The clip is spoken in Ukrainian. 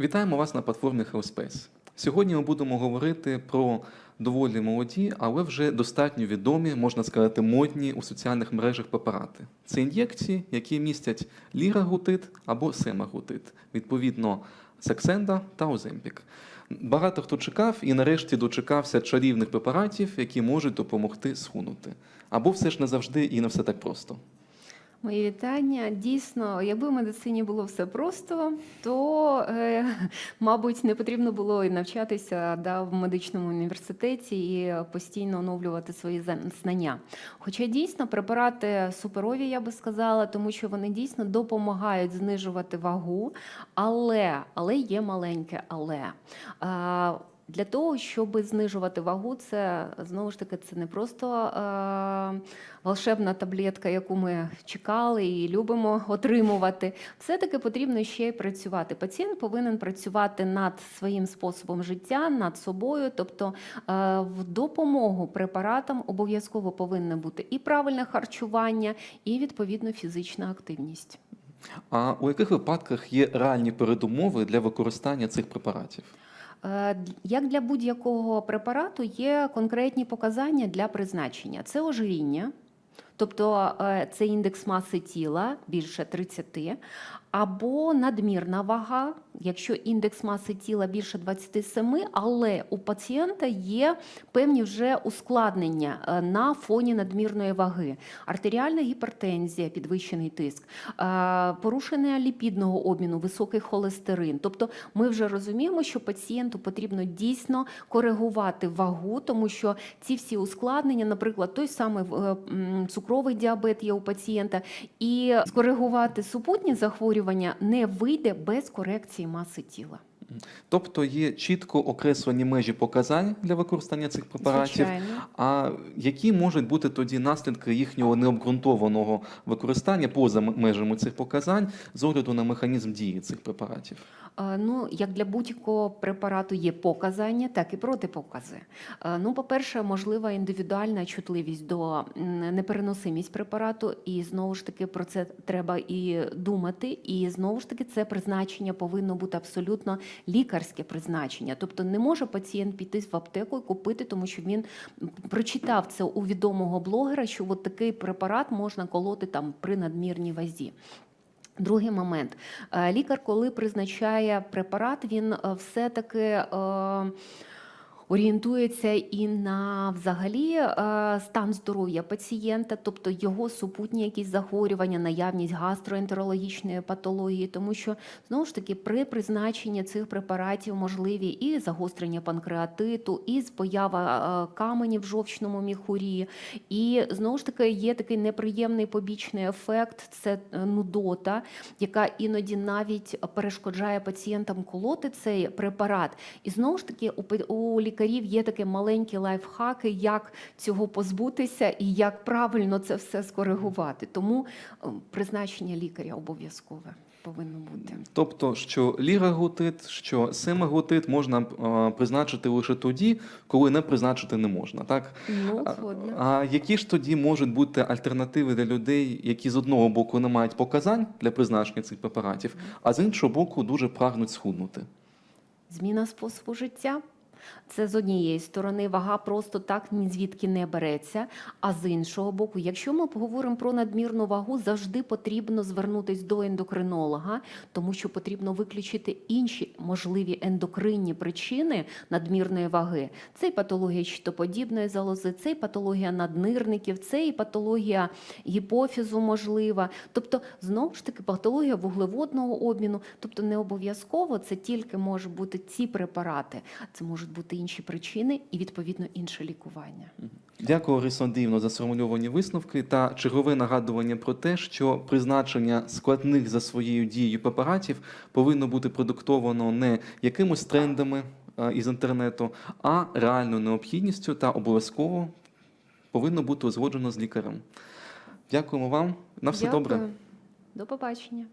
Вітаємо вас на платформі HealthSpace. Сьогодні ми будемо говорити про доволі молоді, але вже достатньо відомі, можна сказати, модні у соціальних мережах препарати. Це ін'єкції, які містять лірагутит або семагутит, відповідно, саксенда та оземпік. Багато хто чекав і нарешті дочекався чарівних препаратів, які можуть допомогти схуднути. Або все ж не завжди і не все так просто. Мої вітання. Дійсно, якби в медицині було все просто, то, е, мабуть, не потрібно було і навчатися да, в медичному університеті і постійно оновлювати свої знання. Хоча дійсно препарати суперові, я би сказала, тому що вони дійсно допомагають знижувати вагу, але, але є маленьке але. А, для того, щоб знижувати вагу, це знову ж таки це не просто е, волшебна таблетка, яку ми чекали і любимо отримувати. Все-таки потрібно ще й працювати. Пацієнт повинен працювати над своїм способом життя, над собою. Тобто е, в допомогу препаратам обов'язково повинне бути і правильне харчування, і відповідно фізична активність. А у яких випадках є реальні передумови для використання цих препаратів? Е, Як для будь-якого препарату є конкретні показання для призначення. Це ожиріння, тобто е, це індекс маси тіла більше 30, або надмірна вага, якщо індекс маси тіла більше 27, але у пацієнта є певні вже ускладнення е, на фоні надмірної ваги, артеріальна гіпертензія, підвищений тиск, е, порушення ліпідного обміну, високий холестерин. Тобто ми вже розуміємо, що пацієнту потрібно дійсно коригувати вагу, тому що ці всі ускладнення, наприклад, той самий е, цукровий діабет є у пацієнта, і скоригувати супутні захворювання не вийде без корекції маси тіла. Тобто є чітко окреслені межі показань для використання цих препаратів. Звичайно. А які можуть бути тоді наслідки їхнього необґрунтованого використання поза межами цих показань з огляду на механізм дії цих препаратів? Е, Ну, як для будь-якого препарату є показання, так і протипокази. Е, Ну, по-перше, можлива індивідуальна чутливість до непереносимість препарату, і знову ж таки про це треба і думати. І знову ж таки, це призначення повинно бути абсолютно лікарське призначення. Тобто не може пацієнт піти в аптеку і купити, тому що він прочитав це у відомого блогера, що от такий препарат можна колоти там при надмірній вазі. Другий момент. Е, Лікар, коли призначає препарат, він е, все-таки е, орієнтується і на взагалі е, стан здоров'я пацієнта, тобто його супутні якісь захворювання, наявність гастроентерологічної патології, тому що знову ж таки при призначенні цих препаратів можливі і загострення панкреатиту, і поява е, каменів в жовчному міхурі, і знову ж таки є такий неприємний побічний ефект це е, нудота, яка іноді навіть перешкоджає пацієнтам колоти цей препарат. І знову ж таки у, у лікарів є такі маленькі лайфхаки, як цього позбутися і як правильно це все скоригувати. Тому е, призначення лікаря обов'язкове повинно бути. Тобто, що лірагутит, що семагутит можна е, призначити лише тоді, коли не призначити не можна, так? Ну, згодна. А які ж тоді можуть бути альтернативи для людей, які з одного боку не мають показань для призначення цих препаратів, а з іншого боку дуже прагнуть схуднути? Зміна способу життя. Це з однієї сторони вага просто так ні звідки не береться. А з іншого боку, якщо ми поговоримо про надмірну вагу, завжди потрібно звернутись до ендокринолога, тому що потрібно виключити інші можливі ендокринні причини надмірної ваги. Це і патологія щитоподібної залози, це і патологія наднирників, це і патологія гіпофізу можлива. Тобто, знову ж таки, патологія вуглеводного обміну. Тобто, не обов'язково це тільки може бути ці препарати, це можуть бути інші причини і відповідно інше лікування. Дякую, Андріївна, за сформульовані висновки та чергове нагадування про те, що призначення складних за своєю дією препаратів повинно бути продиктовано не якимось трендами е, із інтернету, а реальною необхідністю та обов'язково повинно бути узгоджено з лікарем. Дякуємо вам. На все Дякую. добре. До побачення.